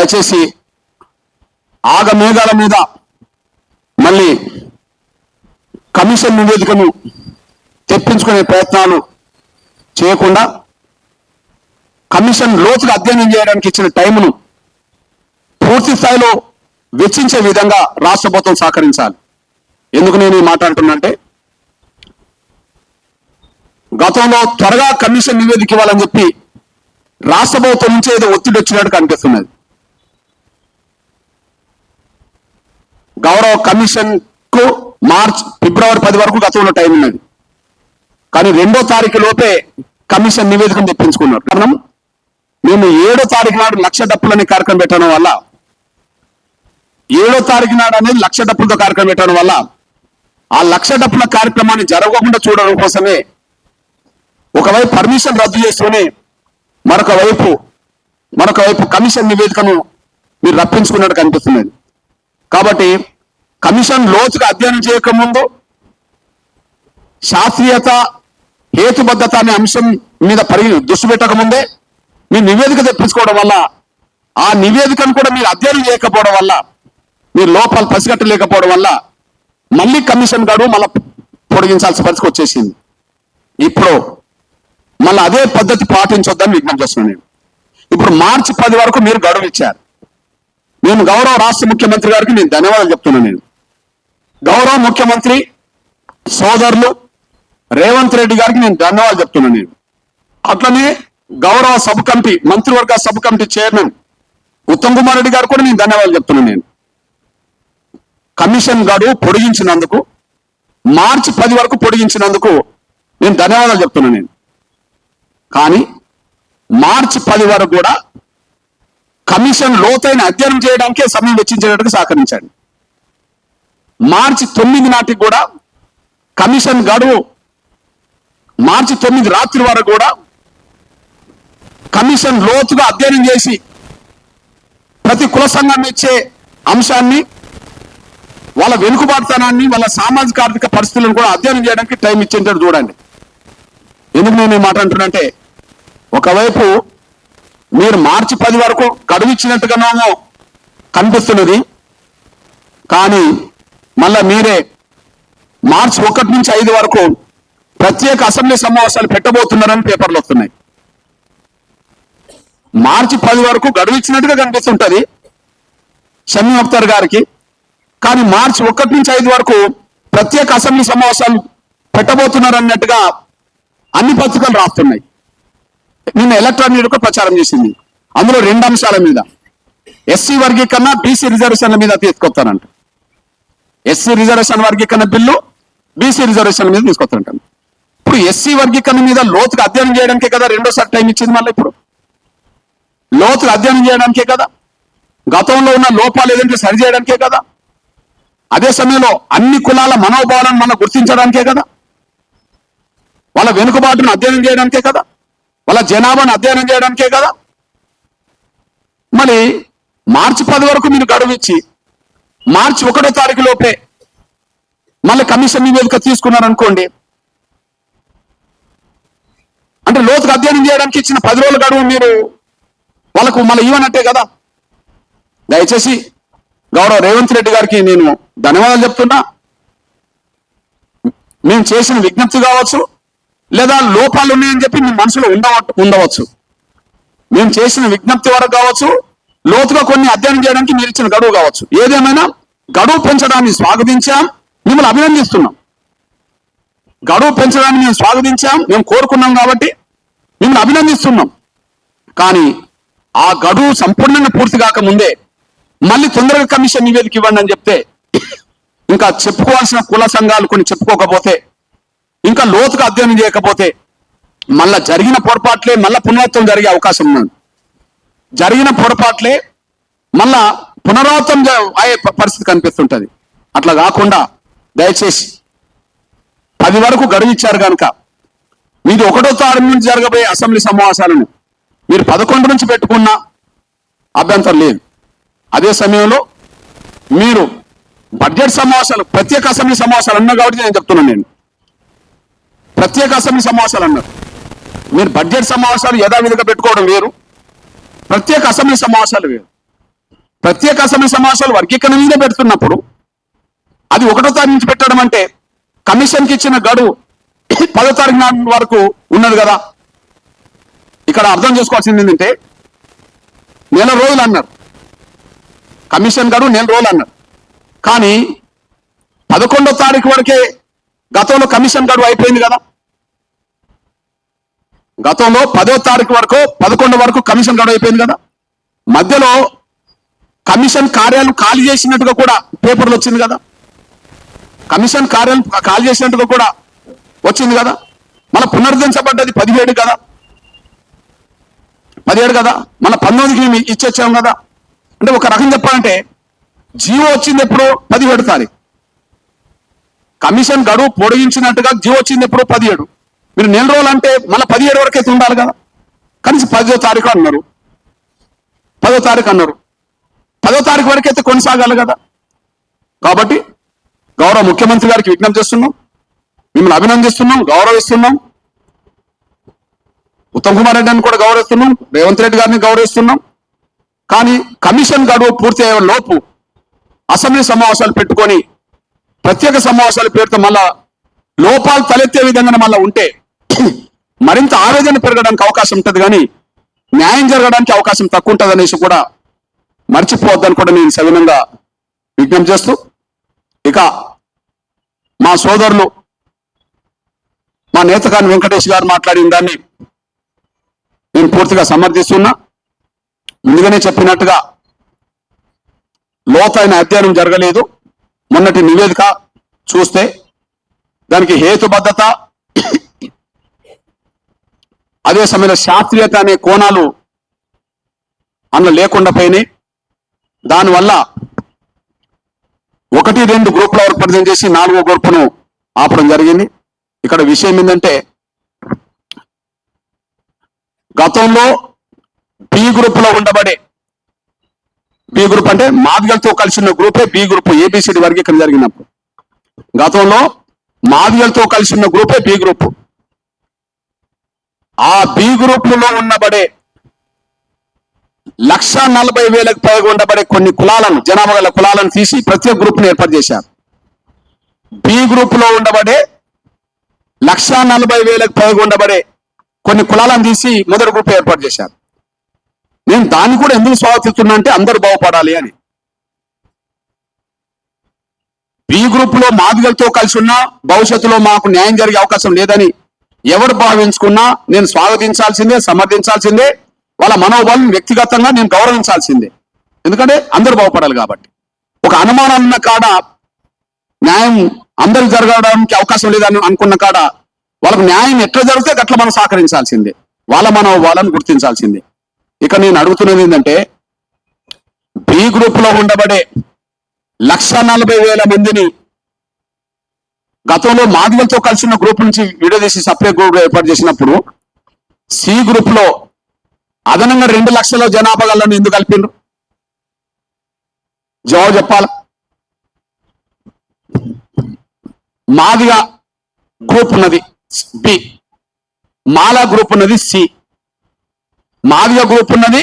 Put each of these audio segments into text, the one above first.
దయచేసి ఆగమేఘాల మీద మళ్ళీ కమిషన్ నివేదికను తెప్పించుకునే ప్రయత్నాలు చేయకుండా కమిషన్ లోతుగా అధ్యయనం చేయడానికి ఇచ్చిన టైంను పూర్తి స్థాయిలో వెచ్చించే విధంగా రాష్ట్ర ప్రభుత్వం సహకరించాలి. ఎందుకు నేను ఈ మాట్లాడుతున్నంటే గతంలో త్వరగా కమిషన్ నివేదిక ఇవ్వాలని చెప్పి రాష్ట్ర ప్రభుత్వం నుంచి ఏదో ఒత్తిడి వచ్చినట్టు కనిపిస్తున్నది. గౌరవ కమిషన్కు మార్చ్ ఫిబ్రవరి పది వరకు గతంలో టైం ఉన్నది. కానీ రెండో తారీఖు లోపే కమిషన్ నివేదికను తెప్పించుకున్నారు. కారణం మేము ఏడో తారీఖు నాడు లక్ష డప్పులని కార్యక్రమం పెట్టడం వల్ల ఏడో తారీఖు నాడు అనేది లక్ష డప్పులతో కార్యక్రమం పెట్టడం వల్ల ఆ లక్ష డప్పుల కార్యక్రమాన్ని జరగకుండా చూడడం కోసమే ఒకవైపు పర్మిషన్ రద్దు చేస్తూనే మరొక వైపు మరొక వైపు కమిషన్ నివేదికను మీరు రప్పించుకున్నట్టు కనిపిస్తున్నది. కాబట్టి కమిషన్ లోతుగా అధ్యయనం చేయకముందు శాస్త్రీయత హేతుబద్ధత అనే అంశం మీద పరి దృష్టి పెట్టకముందే మీ నివేదిక తెప్పించుకోవడం వల్ల ఆ నివేదికను కూడా మీరు అధ్యయనం చేయకపోవడం వల్ల మీరు లోపాలు పసిగట్టలేకపోవడం వల్ల మళ్ళీ కమిషన్ గడువు మళ్ళీ పొడిగించాల్సిన పరిస్థితి వచ్చేసింది. ఇప్పుడు మళ్ళీ అదే పద్ధతి పాటించొద్దని విజ్ఞప్తి చేస్తున్నాను నేను. ఇప్పుడు మార్చి పది వరకు మీరు గడువు ఇచ్చారు. నేను గౌరవ రాష్ట్ర ముఖ్యమంత్రి గారికి నేను ధన్యవాదాలు చెప్తున్నాను నేను. గౌరవ ముఖ్యమంత్రి సోదరులు రేవంత్ రెడ్డి గారికి నేను ధన్యవాదాలు చెప్తున్నాను నేను. అట్లనే గౌరవ సబ్ కమిటీ మంత్రివర్గ sub committee chairman Uttam Kumar Reddy గారు కూడా నేను ధన్యవాదాలు చెప్తున్నాను నేను. కమిషన్ గడువు పొడిగించినందుకు మార్చి పది వరకు పొడిగించినందుకు నేను ధన్యవాదాలు చెప్తున్నాను నేను. కానీ మార్చి పది వరకు కూడా కమిషన్ లోతైన అధ్యయనం చేయడానికే సమయం వెచ్చించేటట్టుగా సహకరించండి. మార్చి తొమ్మిది నాటికి కూడా కమిషన్ గడువు మార్చి తొమ్మిది రాత్రి వరకు కూడా కమిషన్ లోతుగా అధ్యయనం చేసి ప్రతి కుల సంఘం ఇచ్చే అంశాన్ని వాళ్ళ వెనుకబాటుతనాన్ని వాళ్ళ సామాజిక ఆర్థిక పరిస్థితులను కూడా అధ్యయనం చేయడానికి టైం ఇచ్చేటట్టు చూడండి. ఎందుకు నేను ఈ మాట అంటున్నంటే ఒకవైపు మీరు మార్చి పది వరకు గడువు ఇచ్చినట్టుగానేమో కనిపిస్తున్నది కానీ మళ్ళా మీరే మార్చ్ ఒకటి నుంచి ఐదు వరకు ప్రత్యేక అసెంబ్లీ సమావేశాలు పెట్టబోతున్నారని పేపర్లు వస్తున్నాయి. మార్చి పది వరకు గడువు ఇచ్చినట్టుగా కనిపిస్తుంటది షమీ అఖ్తర్ గారికి. కానీ మార్చి ఒకటి నుంచి ఐదు వరకు ప్రత్యేక అసెంబ్లీ సమావేశాలు పెట్టబోతున్నారు అన్నట్టుగా అన్ని పత్రికలు రాస్తున్నాయి. నిన్న ఎలక్ట్రానిక్ కూడా ప్రచారం చేసింది. అందులో రెండు అంశాల మీద. ఎస్సీ వర్గీకరణ బీసీ రిజర్వేషన్ల మీద తీసుకొస్తానంట ఎస్సీ రిజర్వేషన్ వర్గీకరణ బిల్లు బీసీ రిజర్వేషన్ మీద తీసుకొస్తుంటాను ఇప్పుడు ఎస్సీ వర్గీకరణ మీద లోతుగా అధ్యయనం చేయడానికే కదా రెండోసారి టైం ఇచ్చింది మళ్ళీ ఇప్పుడు. లోతుగా అధ్యయనం చేయడానికే కదా. గతంలో ఉన్న లోపాలు ఏదంటే సరి చేయడానికే కదా. అదే సమయంలో అన్ని కులాల మనోభావాలను మనం గుర్తించడానికే కదా. వాళ్ళ వెనుకబాటును అధ్యయనం చేయడానికే కదా. వాళ్ళ జనాభాను అధ్యయనం చేయడానికే కదా. మరి మార్చి పది వరకు మీరు గడువు ఇచ్చి మార్చి ఒకటో తారీఖు లోపే మళ్ళీ కమిషన్ నివేదిక తీసుకున్నారనుకోండి. అంటే లోతుగా అధ్యయనం చేయడానికి ఇచ్చిన పది రోజుల గడువు మీరు వాళ్ళకు మళ్ళీ ఇవ్వనట్టే కదా. దయచేసి గౌరవ రేవంత్ రెడ్డి గారికి నేను ధన్యవాదాలు చెప్తున్నా. మేము చేసిన విజ్ఞప్తి కావచ్చు లేదా లోపాలు ఉన్నాయని చెప్పి మీ మనసులో ఉండవ ఉండవచ్చు. మేము చేసిన విజ్ఞప్తి వరకు కావచ్చు లోతుగా కొన్ని అధ్యయనం చేయడానికి మీరు ఇచ్చిన గడువు కావచ్చు. ఏదేమైనా గడువు పెంచడాన్ని స్వాగతించాం మిమ్మల్ని అభినందిస్తున్నాం. గడువు పెంచడాన్ని మేము స్వాగతించాం మేము కోరుకున్నాం కాబట్టి మిమ్మల్ని అభినందిస్తున్నాం. కానీ ఆ గడువు సంపూర్ణంగా పూర్తి కాకముందే మళ్ళీ తొందరగా కమిషన్ నివేదిక ఇవ్వండి అని చెప్తే ఇంకా చెప్పుకోవాల్సిన కుల సంఘాలు కొన్ని చెప్పుకోకపోతే ఇంకా లోతుగా అధ్యయనం చేయకపోతే మళ్ళా జరిగిన పొరపాట్లే మళ్ళా పునరావృతం జరిగే అవకాశం ఉన్నది. జరిగిన పొరపాట్లే మళ్ళా పునరావృతం అయ్యే పరిస్థితి కనిపిస్తుంటది. అట్లా కాకుండా దయచేసి పది వరకు గడువు ఇచ్చారు కనుక మీది ఒకటో తారీఖు నుంచి జరగబోయే అసెంబ్లీ సమావేశాలను మీరు పదకొండు నుంచి పెట్టుకున్న అభ్యంతరం లేదు. అదే సమయంలో మీరు బడ్జెట్ సమావేశాలు ప్రత్యేక అసెంబ్లీ సమావేశాలు అన్నా కాబట్టి నేను చెప్తున్నాను నేను. ప్రత్యేక అసెంబ్లీ సమావేశాలు అన్నారు. మీరు బడ్జెట్ సమావేశాలు యథావిధిగా పెట్టుకోవడం వేరు. ప్రత్యేక అసెంబ్లీ సమావేశాలు వేరు. ప్రత్యేక అసెంబ్లీ సమావేశాలు వర్గీకరణ మీదే పెడుతున్నప్పుడు అది ఒకటో తారీఖు నుంచి పెట్టడం అంటే కమిషన్కి ఇచ్చిన గడువు పదో తారీఖు నాటి వరకు ఉన్నది కదా. ఇక్కడ అర్థం చేసుకోవాల్సింది ఏంటంటే నెల రోజులు అన్నారు. కమిషన్ గడువు నెల రోజులు అన్నారు. కానీ పదకొండో తారీఖు వరకే గతంలో కమిషన్ గడువు అయిపోయింది కదా. గతంలో పదో తారీఖు వరకు పదకొండు వరకు కమిషన్ గడువు అయిపోయింది కదా? మధ్యలో కమిషన్ కార్యాలయం ఖాళీ చేసినట్టుగా కూడా పేపర్లు వచ్చింది కదా? కమిషన్ కార్యాలయం ఖాళీ చేసినట్టుగా కూడా వచ్చింది కదా? మన పునరుద్ధరించబడ్డది పదిహేడు కదా? పదిహేడు కదా? మన పంతొమ్మిదికి మేము ఇచ్చొచ్చాము కదా? అంటే ఒక రకం చెప్పాలంటే జీవో వచ్చింది ఎప్పుడు? పదిహేడు తారీఖు. కమిషన్ గడువు పొడిగించినట్టుగా జీవో వచ్చింది ఎప్పుడు? పదిహేడు. మీరు నెల రోజులు అంటే మళ్ళీ పదిహేడు వరకు అయితే ఉండాలి కదా. కనీసం పదో తారీఖు అన్నారు. పదో తారీఖు అన్నారు. పదో తారీఖు వరకు అయితే కొనసాగాలి కదా. కాబట్టి గౌరవ ముఖ్యమంత్రి గారికి విజ్ఞప్తి చేస్తున్నాం. మిమ్మల్ని అభినందిస్తున్నాం గౌరవిస్తున్నాం. ఉత్తమ్ కుమార్ రెడ్డిని కూడా గౌరవిస్తున్నాం. రేవంత్ రెడ్డి గారిని గౌరవిస్తున్నాం. కానీ కమిషన్ గడువు పూర్తి అయ్యే లోపు అసెంబ్లీ సమావేశాలు పెట్టుకొని ప్రత్యేక సమావేశాల పేరుతో మళ్ళా లోపాలు తలెత్తే విధంగా మళ్ళీ ఉంటే మరింత ఆవేదన పెరగడానికి అవకాశం ఉంటుంది కానీ న్యాయం జరగడానికి అవకాశం తక్కువ ఉంటుంది అనేసి కూడా మర్చిపోవద్దని కూడా నేను సవినంగా విజ్ఞప్తి చేస్తూ ఇక మా సోదరులు మా నేతగాని వెంకటేష్ గారు మాట్లాడిన దాన్ని నేను పూర్తిగా సమర్థిస్తున్నా. ముందుగానే చెప్పినట్టుగా లోతైన అధ్యయనం జరగలేదు. మొన్నటి నివేదిక చూస్తే దానికి హేతుబద్ధత అదే సమయంలో శాస్త్రీయత అనే కోణాలు అందులో లేకుండా పోయినాయి. దానివల్ల ఒకటి రెండు గ్రూపుల వరకు పరిచయం చేసి నాలుగో గ్రూపును ఆపడం జరిగింది. ఇక్కడ విషయం ఏంటంటే గతంలో బి గ్రూపులో ఉండబడే బి గ్రూప్ అంటే మాదిగలతో కలిసి ఉన్న గ్రూపే బి గ్రూప్ ఏబిసిడి వర్గీకరణ జరిగినప్పుడు. గతంలో మాదిగలతో కలిసి ఉన్న గ్రూపే బి గ్రూప్. ఆ బి గ్రూప్లో ఉండబడే లక్ష నలభై వేలకు పైగా ఉండబడే కొన్ని కులాలను జనాభా గల కులాలను తీసి ప్రత్యేక గ్రూప్ను ఏర్పాటు చేశారు. బి గ్రూప్లో ఉండబడే లక్ష నలభై వేలకు పైగా ఉండబడే కొన్ని కులాలను తీసి మొదటి గ్రూప్ ఏర్పాటు చేశారు. నేను దాన్ని కూడా ఎందుకు స్వాగతిస్తున్నా అంటే అందరూ బాగుపడాలి అని. బి గ్రూప్లో మాదిగలతో కలిసి ఉన్నా భవిష్యత్తులో మాకు న్యాయం జరిగే అవకాశం లేదని ఎవరు భావించుకున్నా నేను స్వాగతించాల్సిందే సమర్థించాల్సిందే వాళ్ళ మనోబలం వ్యక్తిగతంగా నేను గౌరవించాల్సిందే. ఎందుకంటే అందరూ బాగుపడాలి కాబట్టి. ఒక అనుమానం ఉన్న కాడ న్యాయం అందరు జరగడానికి అవకాశం లేదని అనుకున్న కాడ వాళ్ళకు న్యాయం ఎట్లా జరిగితే అట్లా మనం సహకరించాల్సిందే. వాళ్ళ మనోభావాలను గుర్తించాల్సిందే. ఇక నేను అడుగుతున్నది ఏంటంటే బి గ్రూప్లో ఉండబడే లక్ష నలభై వేల మందిని గతంలో మాదిగలతో కలిసిన గ్రూప్ నుంచి విడదీసి సపరేట్ గ్రూప్ ఏర్పాటు చేసినప్పుడు సి గ్రూప్లో అదనంగా రెండు లక్షల జనాభా గలను ఎందుకు కలిపిండ్రు? జవాబు చెప్పాల? మాదిగా గ్రూప్ ఉన్నది బి మాలా గ్రూప్ ఉన్నది సి మాదిగ గ్రూప్ ఉన్నది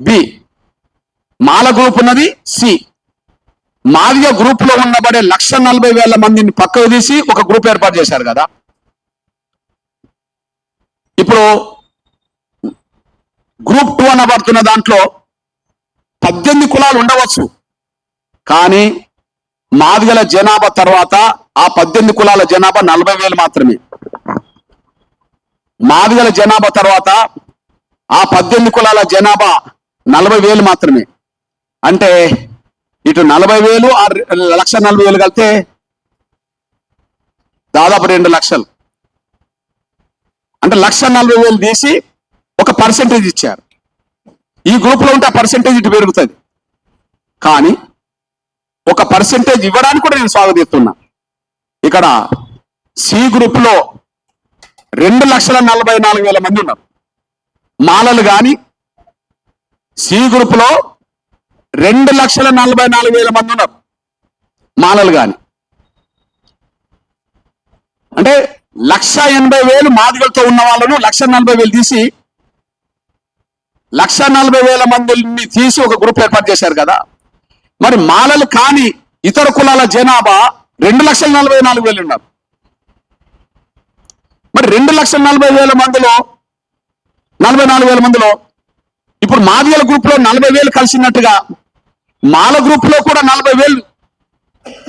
బి మాల గ్రూప్ ఉన్నది సి మాదిగ గ్రూప్లో ఉన్నబడే లక్ష నలభై వేల మందిని పక్కకు తీసి ఒక గ్రూప్ ఏర్పాటు చేశారు కదా. ఇప్పుడు గ్రూప్ టూ అనబడుతున్న దాంట్లో పద్దెనిమిది కులాలు ఉండవచ్చు. కానీ మాదిగల జనాభా తర్వాత ఆ పద్దెనిమిది కులాల జనాభా నలభై వేలు మాత్రమే. మాదిగల జనాభా తర్వాత ఆ పద్దెనిమిది కులాల జనాభా నలభై వేలు మాత్రమే. అంటే ఇటు నలభై వేలు ఆ లక్ష నలభై వేలు కలితే దాదాపు రెండు లక్షలు. అంటే లక్ష నలభై వేలు తీసి ఒక పర్సెంటేజ్ ఇచ్చారు. ఈ గ్రూప్లో ఉంటే ఆ పర్సెంటేజ్ ఇటు పెరుగుతుంది. కానీ ఒక పర్సెంటేజ్ ఇవ్వడానికి కూడా నేను స్వాగతిస్తున్నా ఇక్కడ సి గ్రూప్లో రెండు లక్షల నలభై నాలుగు వేల మంది ఉన్నారు. మాలలు కానీ సి గ్రూప్లో రెండు లక్షల నలభై నాలుగు వేల మంది ఉన్నారు. మాలలు కానీ అంటే లక్ష ఎనభై వేలు మాదిగలతో ఉన్న వాళ్ళను లక్ష నలభై వేలు తీసి లక్ష నలభై వేల మందిని తీసి ఒక గ్రూప్ ఏర్పాటు చేశారు కదా. మరి మాలలు కాని ఇతర కులాల జనాభా రెండు లక్షల నలభై నాలుగు వేలు ఉన్నారు. మరి రెండు లక్షల నలభై వేల మందిలో నలభై నాలుగు వేల మందిలో ఇప్పుడు మాదిగల గ్రూప్లో నలభై వేలు కలిసినట్టుగా మాల గ్రూప్లో కూడా నలభై వేలు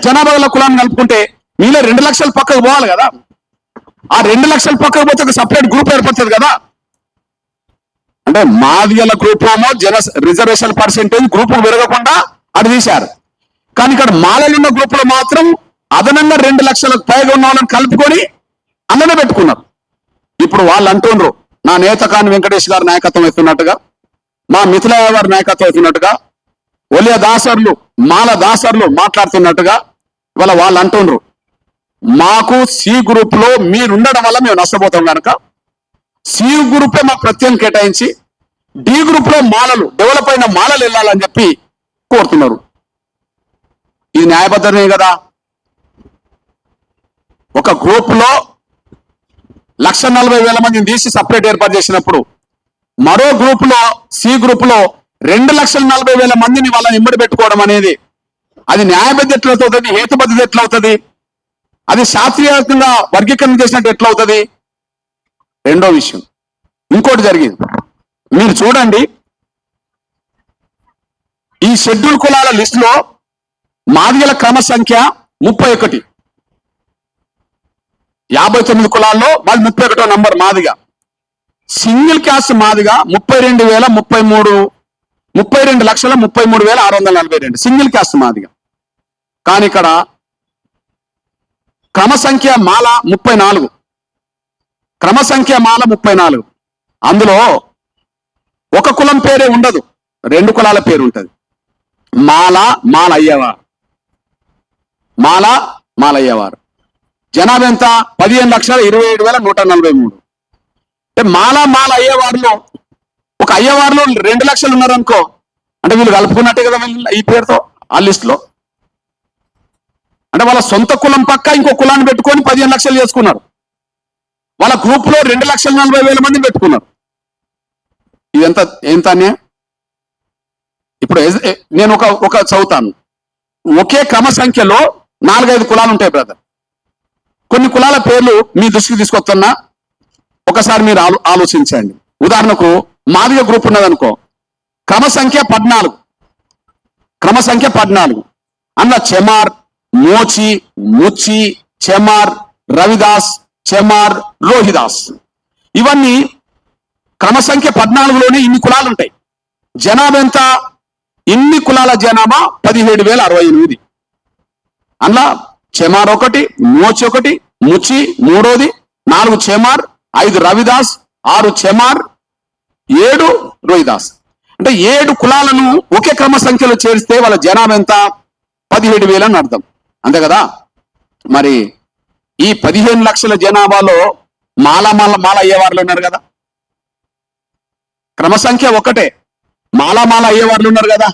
జనాభా గల కులాన్ని కలుపుకుంటే మీలో రెండు లక్షల పక్కకు పోవాలి కదా? ఆ రెండు లక్షల పక్కకు పోతే ఒక సపరేట్ గ్రూప్ ఏర్పడుతుంది కదా? అంటే మాదిగల గ్రూప్ ఏమో జన రిజర్వేషన్ పర్సెంటేజ్ గ్రూప్ పెరగకుండా అది తీశారు. కానీ ఇక్కడ మాలలు ఉన్న గ్రూప్లో మాత్రం అదనంగా రెండు లక్షలకు పైగా ఉన్న వాళ్ళని కలుపుకొని అందులో పెట్టుకున్నారు. ఇప్పుడు వాళ్ళు అంటుండ్రు నా నేత కాని వెంకటేష్ గారు నాయకత్వం అవుతున్నట్టుగా మా మిథిలా గారి నాయకత్వం అవుతున్నట్టుగా ఒలియ దాసర్లు మాల దాసర్లు మాట్లాడుతున్నట్టుగా ఇవాళ వాళ్ళు అంటుండ్రు. మాకు సి గ్రూప్లో మీరు ఉండడం వల్ల మేము నష్టపోతాం కనుక సి గ్రూపే మాకు ప్రత్యేకం కేటాయించి డి గ్రూప్లో మాలలు డెవలప్ అయిన మాలలు వెళ్ళాలని చెప్పి కోరుతున్నారు. ఇది న్యాయబద్ధమే కదా? ఒక గ్రూప్లో లక్ష నలభై వేల మందిని తీసి సపరేట్ ఏర్పాటు చేసినప్పుడు మరో గ్రూప్లో సి గ్రూప్లో రెండు లక్షల నలభై వేల మందిని వాళ్ళని ఇమ్మడి పెట్టుకోవడం అనేది అది న్యాయబద్ధ ఎట్లవుతుంది హేతుబద్ధత ఎట్లవుతుంది అది శాస్త్రీయంగా వర్గీకరణ చేసినట్టు ఎట్లవుతుంది? రెండో విషయం. ఇంకోటి జరిగింది. మీరు చూడండి. ఈ షెడ్యూల్ కులాల లిస్టులో మాదిగల క్రమ సంఖ్య ముప్పై ఒకటి. యాభై తొమ్మిది కులాల్లో వాళ్ళు ముప్పై ఒకటో number Madiga. Single caste Madiga ముప్పై రెండు వేల ముప్పై మూడు. ముప్పై రెండు లక్షల ముప్పై మూడు వేల ఆరు వందల నలభై రెండు. సింగిల్ క్యాస్ట్ మాదిగా కానీ ఇక్కడ క్రమ సంఖ్య మాల ముప్పై నాలుగు. క్రమ సంఖ్య మాల ముప్పై నాలుగు. అందులో ఒక కులం పేరే ఉండదు. రెండు కులాల పేరు ఉంటుంది. మాల మాలయ్యవారు. మాల మాలయ్యవారు. జనాభా ఎంత? పదిహేను లక్షల ఇరవై ఏడు వేల నూట నలభై మూడు. అంటే మాల మాల అయ్యేవారిలో ఒక అయ్యవారిలో రెండు లక్షలు ఉన్నారనుకో అంటే వీళ్ళు కలుపుకున్నట్టే కదా వీళ్ళు ఈ పేరుతో ఆ లిస్ట్లో అంటే వాళ్ళ సొంత కులం పక్క ఇంకో కులాన్ని పెట్టుకొని పదిహేను లక్షలు చేసుకున్నారు. వాళ్ళ గ్రూప్లో రెండు లక్షల నలభై వేల మంది పెట్టుకున్నారు. ఇదంత ఎంత ఇప్పుడు నేను ఒక ఒక చదువుతాను. ఒకే క్రమ సంఖ్యలో నాలుగైదు కులాలు ఉంటాయి బ్రదర్ కొన్ని కులాల పేర్లు మీ దృష్టికి తీసుకొస్తున్నా ఒకసారి మీరు ఆలో ఆలోచించండి. ఉదాహరణకు మాదిగ గ్రూప్ ఉన్నదనుకో క్రమ సంఖ్య పద్నాలుగు. క్రమ సంఖ్య పద్నాలుగు. అందులో చెమార్ మోచి ముచ్చి చెమార్ రవిదాస్ చెమార్ రోహిదాస్. ఇవన్నీ క్రమ సంఖ్య పద్నాలుగులోనే ఇన్ని కులాలు ఉంటాయి. జనాభా ఎంత? ఇన్ని కులాల జనాభా పదిహేడు వేల అరవై ఎనిమిది. అందులో చెమార్ ఒకటి మోచి ఒకటి ముచి మూడోది నాలుగు చెమార్ ఐదు రవిదాస్ ఆరు చెమార్ ఏడు రోహిదాస్. అంటే ఏడు కులాలను ఒకే క్రమ సంఖ్యలో చేరిస్తే వాళ్ళ జనాభా ఎంత? పదిహేడు వేలు అని అర్థం. అంతే కదా? మరి ఈ పదిహేను లక్షల జనాభాలో మాల మాల మాల అయ్యేవాళ్ళు ఉన్నారు కదా? క్రమ సంఖ్య ఒకటే మాల మాల అయ్యేవాళ్ళు ఉన్నారు కదా?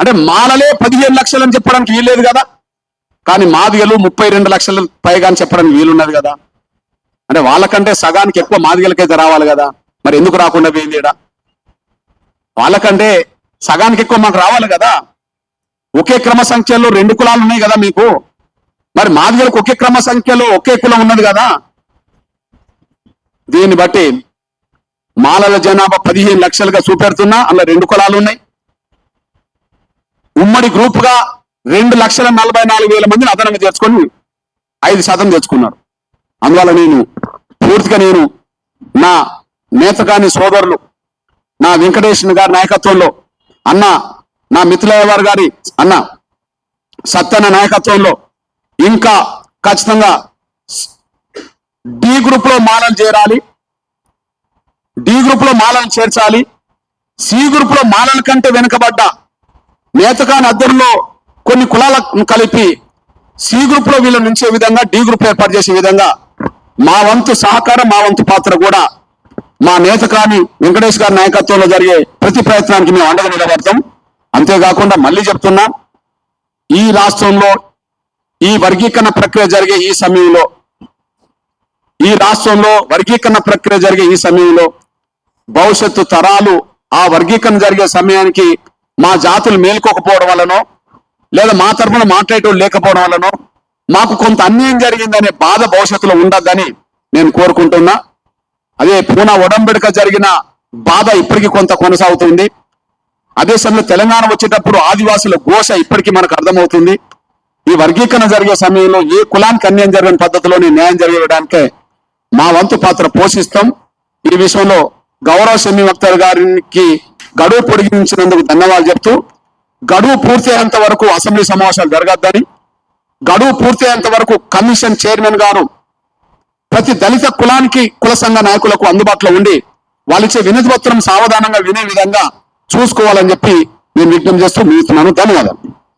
అంటే మాలలే పదిహేను లక్షలు అని చెప్పడానికి వీల్లేదు కదా? కానీ మాదిగలు ముప్పై రెండు లక్షలు పైగా అని చెప్పడానికి వీలున్నది కదా? అంటే వాళ్ళకంటే సగానికి ఎక్కువ మాదిగలకైతే రావాలి కదా? మరి ఎందుకు రాకుండా పోయింది ఇడా వాళ్ళకంటే సగానికి ఎక్కువ మాకు రావాలి కదా. ఒకే క్రమ సంఖ్యలో రెండు కులాలు ఉన్నాయి కదా మీకు. మరి మాదిగలకు ఒకే క్రమ సంఖ్యలో ఒకే కులం ఉన్నది కదా. దీన్ని బట్టి మాలల జనాభా పదిహేను లక్షలుగా చూపెడుతున్నా అందులో రెండు కులాలు ఉన్నాయి. ఉమ్మడి గ్రూప్గా రెండు లక్షల నలభై నాలుగు వేల మందిని అదనంగా చేర్చుకొని ఐదు శాతం తెచ్చుకున్నారు. అందువల్ల నేను పూర్తిగా నేను నా నేతగాని సోదరులు నా వెంకటేశ్వర గారి నాయకత్వంలో అన్న నా మిథులయ్యవారు గారి అన్న సత్తన్న నాయకత్వంలో ఇంకా ఖచ్చితంగా డి గ్రూప్లో మాలలు చేరాలి. డి గ్రూప్లో మాలలు మాలను చేర్చాలి. సి గ్రూప్లో మాలల కంటే వెనుకబడ్డ మేతకాని అద్దరులో కొన్ని కులాలను కలిపి సి గ్రూప్లో వీళ్ళు వీళ్ళని ఉంచే విధంగా డి గ్రూప్ ఏర్పాటు చేసే విధంగా మా వంతు సహకారం మా వంతు పాత్ర కూడా మా నేతకాని వెంకటేష్ గారి నాయకత్వంలో జరిగే ప్రతి ప్రయత్నానికి మేము అండగా నిలబడతాం. అంతేకాకుండా మళ్ళీ చెప్తున్నాం ఈ రాష్ట్రంలో ఈ వర్గీకరణ ప్రక్రియ జరిగే ఈ సమయంలో ఈ రాష్ట్రంలో వర్గీకరణ ప్రక్రియ జరిగే ఈ సమయంలో భవిష్యత్తు తరాలు ఆ వర్గీకరణ జరిగే సమయానికి మా జాతులు మేల్కోకపోవడం వలనో లేదా మా తరఫున మాట్లాడేటోళ్ళు లేకపోవడం వలనో మాకు కొంత అన్యాయం జరిగిందనే బాధ భవిష్యత్తులో ఉండద్దని నేను కోరుకుంటున్నా. అదే పూనా ఒడంబెడక జరిగిన బాధ ఇప్పటికీ కొంత కొనసాగుతుంది. అదే సమయంలో తెలంగాణ వచ్చేటప్పుడు ఆదివాసుల ఘోష ఇప్పటికీ మనకు అర్థమవుతుంది. ఈ వర్గీకరణ జరిగే సమయంలో ఏ కులానికి అన్యాయం జరిగిన పద్ధతిలోనే న్యాయం జరగడానికే మా వంతు పాత్ర పోషిస్తాం. ఈ విషయంలో గౌరవ షమీ అఖ్తర్ గారికి గడువు పొడిగించినందుకు ధన్యవాదాలు చెప్తూ గడువు పూర్తయ్యేంత వరకు అసెంబ్లీ సమావేశాలు జరగద్దని గడువు పూర్తయ్యేంత వరకు కమిషన్ చైర్మన్ గారు ప్రతి దళిత కులానికి కుల సంఘ నాయకులకు అందుబాటులో ఉండి వాళ్ళిచ్చే వినతి పత్రం సావధానంగా వినే విధంగా చూసుకోవాలని చెప్పి నేను విజ్ఞప్తి చేస్తూ ముగిస్తున్నాను. ధన్యవాదాలు.